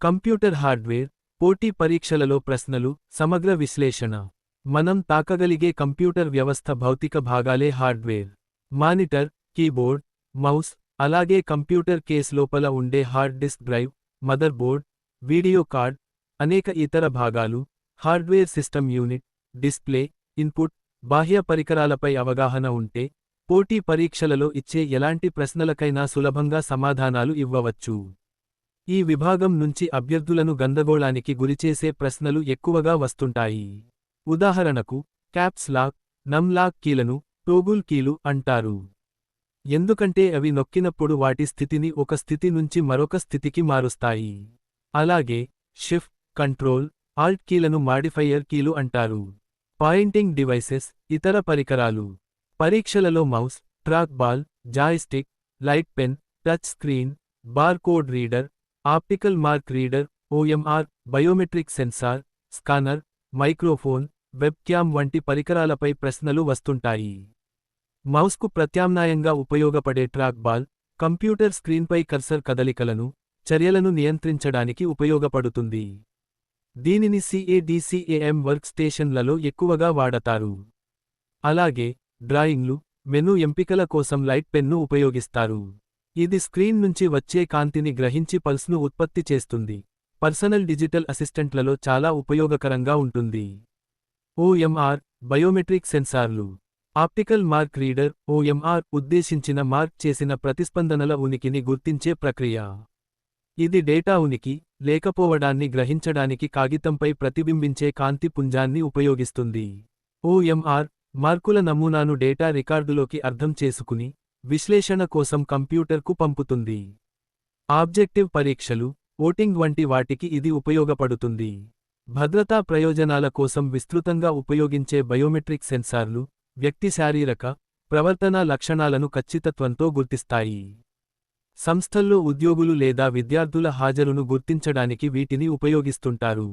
Computer hardware పోటీ పరీక్షలలో ప్రశ్నలు సమగ్ర విశ్లేషణ. మనం తాకగలిగే కంప్యూటర్ వ్యవస్థ భౌతిక భాగాలే హార్డ్వేర్. మానిటర్ కీబోర్డ్ మౌస్ అలాగే కంప్యూటర్ కేస్ లోపల ఉండే hard disk drive motherboard video card అనేక ఇతర భాగాలు hardware system unit display input బాహ్య పరికరాలపై అవగాహన ఉంటే పోటీ పరీక్షలలో ఇచ్చే ఎలాంటి ప్రశ్నలకైనా సులభంగా సమాధానాలు ఇవ్వవచ్చు. ఈ విభాగం నుంచి అభ్యర్థులను గందగోళానికి గురిచేసే ప్రశ్నలు ఎక్కువగా వస్తుంటాయి. ఉదాహరణకు క్యాప్స్ లాక్ నమ్ లాక్ కీలను టోగుల్ కీలు అంటారు. ఎందుకంటే అవి నొక్కినప్పుడు వాటి స్థితిని ఒక స్థితి నుంచి మరొక స్థితికి మారుస్తాయి. అలాగే షిఫ్ట్ కంట్రోల్ ఆల్ట్ కీలను మాడిఫైయర్ కీలు అంటారు. పాయింటింగ్ డివైసెస్ ఇతర పరికరాలు. పరీక్షలలో mouse trackball joystick light pen touch screen bar code reader optical mark reader OMR biometric sensor scanner microphone webcam వంటి పరికరాలపై ప్రశ్నలు వస్తుంటాయి. మౌస్కు ప్రత్యామ్నాయంగా ఉపయోగపడే ట్రాక్ బాల్ కంప్యూటర్ స్క్రీన్పై కర్సర్ కదలికలను చర్యలను నియంత్రించడానికి ఉపయోగపడుతుంది. దీనిని సిఏడిసిఏఎం వర్క్ స్టేషన్లలో ఎక్కువగా వాడతారు. అలాగే డ్రాయింగ్లు మెను ఎంపికల కోసం లైట్ పెన్ను ఉపయోగిస్తారు. ఇది స్క్రీన్ నుంచి వచ్చే కాంతిని గ్రహించి పల్స్ను ఉత్పత్తి చేస్తుంది. పర్సనల్ డిజిటల్ అసిస్టెంట్లలో చాలా ఉపయోగకరంగా ఉంటుంది. ఓఎంఆర్ బయోమెట్రిక్ సెన్సార్లు. ఆప్టికల్ మార్క్ రీడర్ ఓఎంఆర్ ఉద్దేశించిన మార్క్ చేసిన ప్రతిస్పందనల ఉనికిని గుర్తించే ప్రక్రియ. ఇది డేటా ఉనికి లేకపోవడాన్ని గ్రహించడానికి కాగితంపై ప్రతిబింబించే కాంతి పుంజాన్ని ఉపయోగిస్తుంది. ఓఎంఆర్ మార్కుల నమూనాను డేటా రికార్డులోకి అర్థం చేసుకుని విశ్లేషణ కోసం కంప్యూటర్కు పంపుతుంది. ఆబ్జెక్టివ్ పరీక్షలు ఓటింగ్ వంటి వాటికి ఇది ఉపయోగపడుతుంది. భద్రతా ప్రయోజనాల కోసం విస్తృతంగా ఉపయోగించే బయోమెట్రిక్ సెన్సార్లు వ్యక్తి శారీరక ప్రవర్తనా లక్షణాలను ఖచ్చితత్వంతో గుర్తిస్తాయి. సంస్థల్లో ఉద్యోగులు లేదా విద్యార్థుల హాజరును గుర్తించడానికి వీటిని ఉపయోగిస్తుంటారు.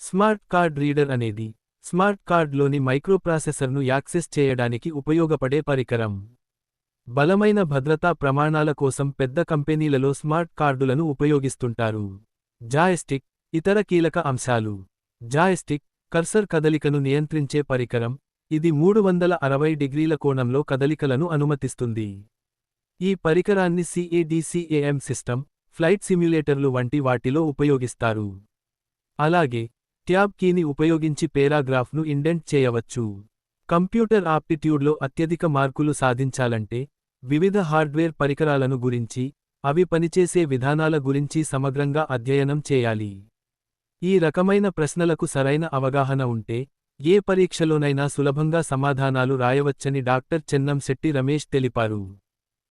స్మార్ట్ కార్డ్ రీడర్ అనేది స్మార్ట్ కార్డ్లోని మైక్రోప్రాసెసర్ను యాక్సెస్ చేయడానికి ఉపయోగపడే పరికరం. బలమైన భద్రతా ప్రమాణాల కోసం పెద్ద కంపెనీలలో స్మార్ట్ కార్డులను ఉపయోగిస్తుంటారు. జాయస్టిక్ ఇతర కీలక అంశాలు. జాయస్టిక్ కర్సర్ కదలికను నియంత్రించే పరికరం ఇది మూడు వందల అరవై డిగ్రీల కోణంలో కదలికలను అనుమతిస్తుంది. ఈ పరికరాన్ని సిఏడిసిఏఎం సిస్టమ్ ఫ్లైట్ సిమ్యులేటర్లు వంటి వాటిలో ఉపయోగిస్తారు. అలాగే ట్యాబ్ కీని ఉపయోగించి పేరాగ్రాఫ్ను ఇండెంట్ చేయవచ్చు. కంప్యూటర్ ఆప్టిట్యూడ్లో అత్యధిక మార్కులు సాధించాలంటే వివిధ హార్డ్వేర్ పరికరాలను గురించి అవి పనిచేసే విధానాల గురించి సమగ్రంగా అధ్యయనం చేయాలి. ఈ రకమైన ప్రశ్నలకు సరైన అవగాహన ఉంటే ఏ పరీక్షలోనైనా సులభంగా సమాధానాలు రాయవచ్చని డాక్టర్ చెన్నం శెట్టి రమేష్ తెలిపారు.